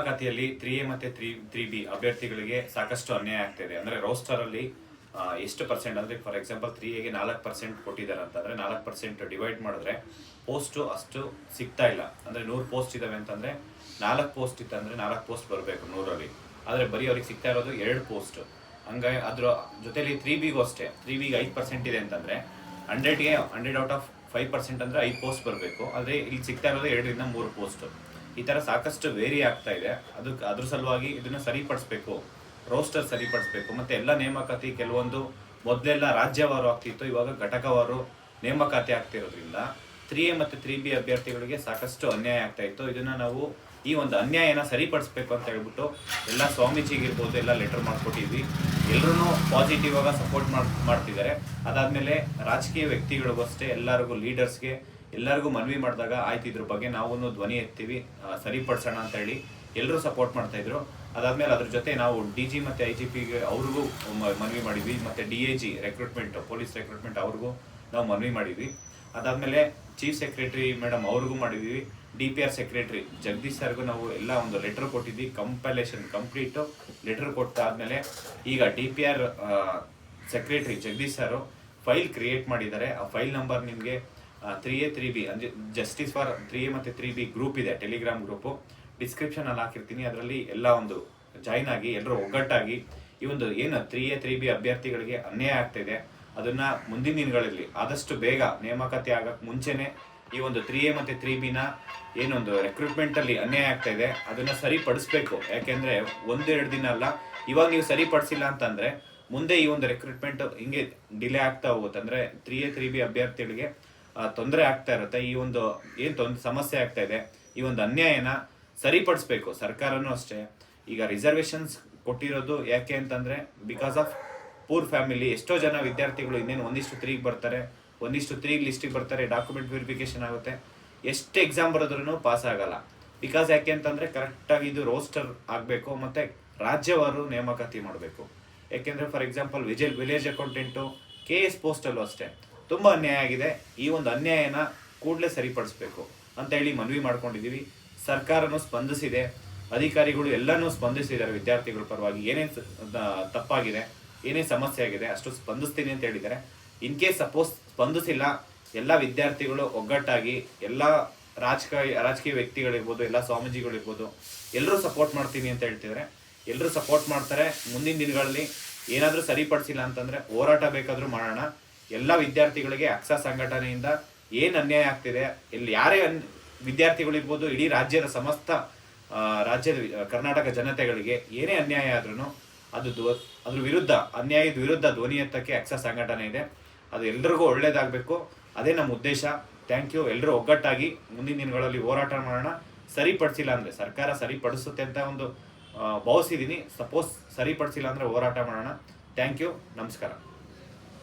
ನೇಮಕಾತಿಯಲ್ಲಿ three A ಮತ್ತೆ three three B ಅಭ್ಯರ್ಥಿಗಳಿಗೆ ಸಾಕಷ್ಟು ಅನ್ಯಾಯ ಆಗ್ತಿದೆ. ಅಂದ್ರೆ ರೋಸ್ಟರ್ ಅಲ್ಲಿ ಎಷ್ಟು ಪರ್ಸೆಂಟ್ ಅಂದ್ರೆ ಫಾರ್ ಎಕ್ಸಾಂಪಲ್ ತ್ರೀ ಎಗೆ ನಾಲ್ಕು ಪರ್ಸೆಂಟ್ ಕೊಟ್ಟಿದ್ದಾರೆ ಅಂತಂದ್ರೆ ನಾಲ್ಕು ಪರ್ಸೆಂಟ್ ಡಿವೈಡ್ ಮಾಡಿದ್ರೆ ಪೋಸ್ಟ್ ಅಷ್ಟು ಸಿಗ್ತಾ ಇಲ್ಲ. ಅಂದ್ರೆ ನೂರು ಪೋಸ್ಟ್ ಇದಾವೆ ಅಂತಂದ್ರೆ ನಾಲ್ಕು ಪೋಸ್ಟ್ ಇತ್ತಂದ್ರೆ ನಾಲ್ಕು ಪೋಸ್ಟ್ ಬರಬೇಕು ನೂರಲ್ಲಿ. ಆದ್ರೆ ಬರೀ ಅವ್ರಿಗೆ ಸಿಗ್ತಾ ಇರೋದು ಎರಡು ಪೋಸ್ಟ್ ಹಂಗಾಗಿ ಅದ್ರ ಜೊತೆಲಿ ತ್ರೀ ಬಿಗೂ ಅಷ್ಟೇ. ತ್ರೀ ಬಿಗೆ ಐದು ಪರ್ಸೆಂಟ್ ಇದೆ ಅಂತಂದ್ರೆ ಹಂಡ್ರೆಡ್ಗೆ hundred out of five percent ಅಂದ್ರೆ ಐದು ಪೋಸ್ಟ್ ಬರಬೇಕು. ಆದ್ರೆ ಇಲ್ಲಿ ಸಿಗ್ತಾ ಇರೋದು ಎರಡರಿಂದ ಮೂರು ಪೋಸ್ಟ್ ಈ ತರ ಸಾಕಷ್ಟು ವೇರಿ ಆಗ್ತಾ ಇದೆ. ಅದಕ್ಕೆ ಅದ್ರ ಸಲುವಾಗಿ ಇದನ್ನ ಸರಿಪಡಿಸ್ಬೇಕು. ರೋಸ್ಟರ್ ಸರಿಪಡಿಸ್ಬೇಕು. ಮತ್ತೆ ಎಲ್ಲ ನೇಮಕಾತಿ ಕೆಲವೊಂದು ಮೊದಲೆಲ್ಲ ರಾಜ್ಯವಾರು ಆಗ್ತಿತ್ತು, ಇವಾಗ ಘಟಕವಾರು ನೇಮಕಾತಿ ಆಗ್ತಿರೋದ್ರಿಂದ ತ್ರೀ ಎ ಮತ್ತು ತ್ರೀ ಬಿ ಅಭ್ಯರ್ಥಿಗಳಿಗೆ ಸಾಕಷ್ಟು ಅನ್ಯಾಯ ಆಗ್ತಾ ಇತ್ತು. ಇದನ್ನ ನಾವು ಈ ಒಂದು ಅನ್ಯಾಯನ ಸರಿಪಡಿಸ್ಬೇಕು ಅಂತ ಹೇಳ್ಬಿಟ್ಟು ಎಲ್ಲ ಸ್ವಾಮೀಜಿಗಿರ್ಬೋದು ಎಲ್ಲ ಲೆಟರ್ ಮಾಡ್ಕೊಟ್ಟಿದ್ವಿ. ಎಲ್ಲರೂ ಪಾಸಿಟಿವ್ ಆಗಿ ಸಪೋರ್ಟ್ ಮಾಡ್ತಿದ್ದಾರೆ. ಅದಾದಮೇಲೆ ರಾಜಕೀಯ ವ್ಯಕ್ತಿಗಳಿಗೂ ಅಷ್ಟೇ ಎಲ್ಲರಿಗೂ ಲೀಡರ್ಸ್ಗೆ ಎಲ್ಲರಿಗೂ ಮನವಿ ಮಾಡಿದಾಗ ಆಯ್ತು, ಇದ್ರ ಬಗ್ಗೆ ನಾವು ಧ್ವನಿ ಎತ್ತೀವಿ ಸರಿಪಡಿಸೋಣ ಅಂತ ಹೇಳಿ ಎಲ್ಲರೂ ಸಪೋರ್ಟ್ ಮಾಡ್ತಾ ಇದ್ರು. ಅದಾದ್ಮೇಲೆ ಅದ್ರ ಜೊತೆ ನಾವು ಡಿ ಜಿ ಮತ್ತೆ ಐ ಜಿ ಪಿಗೆ ಅವ್ರಿಗೂ ಮನವಿ ಮಾಡಿದ್ವಿ, ಮತ್ತೆ D A G recruitment police recruitment ಅವ್ರಿಗೂ ನಾವು ಮನವಿ ಮಾಡಿದ್ವಿ. ಅದಾದ್ಮೇಲೆ ಚೀಫ್ ಸೆಕ್ರೆಟರಿ ಮೇಡಮ್ ಅವ್ರಿಗೂ ಮಾಡಿದ್ವಿ D P R secretary Jagadish ಸರ್ಗೂ ನಾವು ಎಲ್ಲ ಒಂದು ಲೆಟರ್ ಕೊಟ್ಟಿದ್ವಿ ಕಂಪಲೇಷನ್ ಕಂಪ್ಲೀಟ್ ಲೆಟರ್ ಕೊಟ್ಟಾದ್ಮೇಲೆ ಈಗ D P R secretary Jagadish sir file create ಮಾಡಿದ್ದಾರೆ. ಆ ಫೈಲ್ ನಂಬರ್ ನಿಮಗೆ ತ್ರೀ ಎ ತ್ರೀ ಬಿ ಅಂದ್ರೆ ಜಸ್ಟಿಸ್ ಫಾರ್ ತ್ರೀ ಎ ಮತ್ತೆ ತ್ರೀ ಬಿ ಗ್ರೂಪ್ ಇದೆ ಟೆಲಿಗ್ರಾಮ್ ಗ್ರೂಪು ಡಿಸ್ಕ್ರಿಪ್ಷನ್ ಅಲ್ಲಿ ಹಾಕಿರ್ತೀನಿ. ಅದರಲ್ಲಿ ಎಲ್ಲ ಒಂದು ಜಾಯ್ನ್ ಆಗಿ ಎಲ್ಲರೂ ಒಗ್ಗಟ್ಟಾಗಿ ಈ ಒಂದು ಏನು ತ್ರೀ ಎ ತ್ರೀ ಬಿ ಅಭ್ಯರ್ಥಿಗಳಿಗೆ ಅನ್ಯಾಯ ಆಗ್ತಿದೆ ಅದನ್ನ ಮುಂದಿನ ದಿನಗಳಲ್ಲಿ ಆದಷ್ಟು ಬೇಗ ನೇಮಕಾತಿ ಆಗಕ್ಕೆ ಮುಂಚೆನೆ ಈ ಒಂದು ತ್ರೀ ಎ ಮತ್ತೆ ತ್ರೀ ಬಿನ ಏನೊಂದು ರೆಕ್ರೂಟ್ಮೆಂಟ್ ಅಲ್ಲಿ ಅನ್ಯಾಯ ಆಗ್ತಾ ಇದೆ, ಅದನ್ನ ಸರಿಪಡಿಸ್ಬೇಕು. ಯಾಕೆಂದ್ರೆ ಒಂದೆರಡು ದಿನ ಅಲ್ಲ, ಇವಾಗ ನೀವು ಸರಿಪಡಿಸಿಲ್ಲ ಅಂತಂದ್ರೆ ಮುಂದೆ ಈ ಒಂದು ರೆಕ್ರೂಟ್ಮೆಂಟ್ ಹಿಂಗೆ ಡಿಲೇ ಆಗ್ತಾ ಹೋಗುತ್ತೆ. ಅಂದ್ರೆ ತ್ರೀ ಎ ತ್ರೀ ಬಿ ಅಭ್ಯರ್ಥಿಗಳಿಗೆ ತೊಂದರೆ ಆಗ್ತಾ ಇರುತ್ತೆ. ಈ ಒಂದು ಏನು ತೊಂದ್, ಸಮಸ್ಯೆ ಆಗ್ತಾ ಇದೆ, ಈ ಒಂದು ಅನ್ಯಾಯನ ಸರಿಪಡಿಸ್ಬೇಕು. ಸರ್ಕಾರನೂ ಅಷ್ಟೇ. ಈಗ ರಿಸರ್ವೇಶನ್ಸ್ ಕೊಟ್ಟಿರೋದು ಯಾಕೆ ಅಂತಂದ್ರೆ ಬಿಕಾಸ್ ಆಫ್ ಪೂರ್ ಫ್ಯಾಮಿಲಿ ಎಷ್ಟೋ ಜನ ವಿದ್ಯಾರ್ಥಿಗಳು ಇನ್ನೇನು ಒಂದಿಷ್ಟು ತ್ರೀಗೆ ಬರ್ತಾರೆ, ಒಂದಿಷ್ಟು ತ್ರೀ ಲಿಸ್ಟಿಗೆ ಬರ್ತಾರೆ ಡಾಕ್ಯುಮೆಂಟ್ ವೆರಿಫಿಕೇಶನ್ ಆಗುತ್ತೆ. ಎಷ್ಟು ಎಕ್ಸಾಮ್ ಬರೋದ್ರೂ ಪಾಸ್ ಆಗಲ್ಲ. ಬಿಕಾಸ್ ಯಾಕೆ ಅಂತಂದ್ರೆ ಕರೆಕ್ಟಾಗಿ ಇದು ರೋಸ್ಟರ್ ಆಗಬೇಕು ಮತ್ತೆ ರಾಜ್ಯವಾರು ನೇಮಕಾತಿ ಮಾಡಬೇಕು. ಯಾಕೆಂದ್ರೆ for example Vijay village accountant K S ಪೋಸ್ಟಲ್ಲೂ ಅಷ್ಟೇ. ತುಂಬಾ ಅನ್ಯಾಯ ಆಗಿದೆ. ಈ ಒಂದು ಅನ್ಯಾಯನ ಕೂಡಲೇ ಸರಿಪಡಿಸ್ಬೇಕು ಅಂತ ಹೇಳಿ ಮನವಿ ಮಾಡ್ಕೊಂಡಿದ್ದೀವಿ. ಸರ್ಕಾರನು ಸ್ಪಂದಿಸಿದೆ. ಅಧಿಕಾರಿಗಳು ಎಲ್ಲನೂ ಸ್ಪಂದಿಸಿದ್ದಾರೆ ವಿದ್ಯಾರ್ಥಿಗಳ ಪರವಾಗಿ. ಏನೇನು ತಪ್ಪಾಗಿದೆ, ಏನೇ ಸಮಸ್ಯೆ ಆಗಿದೆ ಅಷ್ಟು ಸ್ಪಂದಿಸ್ತೀನಿ ಅಂತ ಹೇಳಿದ್ದಾರೆ. ಇನ್ ಕೇಸ್ ಸಪೋಸ್ ಸ್ಪಂದಿಸಿಲ್ಲ, ಎಲ್ಲ ವಿದ್ಯಾರ್ಥಿಗಳು ಒಗ್ಗಟ್ಟಾಗಿ, ಎಲ್ಲ ರಾಜಕೀಯ ರಾಜಕೀಯ ವ್ಯಕ್ತಿಗಳಿರ್ಬೋದು ಎಲ್ಲ ಸ್ವಾಮೀಜಿಗಳಿರ್ಬೋದು ಎಲ್ಲರೂ ಸಪೋರ್ಟ್ ಮಾಡ್ತೀನಿ ಅಂತ ಹೇಳ್ತಿದ್ದಾರೆ. ಎಲ್ಲರೂ ಸಪೋರ್ಟ್ ಮಾಡ್ತಾರೆ. ಮುಂದಿನ ದಿನಗಳಲ್ಲಿ ಏನಾದರೂ ಸರಿಪಡಿಸಿಲ್ಲ ಅಂತಂದರೆ ಹೋರಾಟ ಬೇಕಾದರೂ ಮಾಡೋಣ. ಎಲ್ಲ ವಿದ್ಯಾರ್ಥಿಗಳಿಗೆ ಅಕ್ಸ ಸಂಘಟನೆಯಿಂದ ಏನು ಅನ್ಯಾಯ ಆಗ್ತಿದೆ, ಇಲ್ಲಿ ಯಾರೇ ಅನ್- ವಿದ್ಯಾರ್ಥಿಗಳಿರ್ಬೋದು, ಇಡೀ ರಾಜ್ಯದ ಸಮಸ್ತ ರಾಜ್ಯದ ಕರ್ನಾಟಕ ಜನತೆಗಳಿಗೆ ಏನೇ ಅನ್ಯಾಯ ಆದ್ರೂ ಅದು ಧ್ವ- ಅದ್ರ ವಿರುದ್ಧ, ಅನ್ಯಾಯದ ವಿರುದ್ಧ ಧ್ವನಿ ಎತ್ತಕ್ಕೆ ಅಕ್ಸ ಸಂಘಟನೆ ಇದೆ. ಅದು ಎಲ್ರಿಗೂ ಒಳ್ಳೇದಾಗಬೇಕು. ಅದೇ ನಮ್ಮ ಉದ್ದೇಶ. Thank you. ಎಲ್ಲರೂ ಒಗ್ಗಟ್ಟಾಗಿ ಮುಂದಿನ ದಿನಗಳಲ್ಲಿ ಹೋರಾಟ ಮಾಡೋಣ. ಸರಿಪಡಿಸಿಲ್ಲ ಅಂದರೆ, ಸರ್ಕಾರ ಸರಿಪಡಿಸುತ್ತೆ ಅಂತ ಒಂದು ಭಾವಿಸಿದ್ದೀನಿ ಸಪೋಸ್ ಸರಿಪಡಿಸಿಲ್ಲ ಅಂದರೆ ಹೋರಾಟ ಮಾಡೋಣ. Thank you. ನಮಸ್ಕಾರ.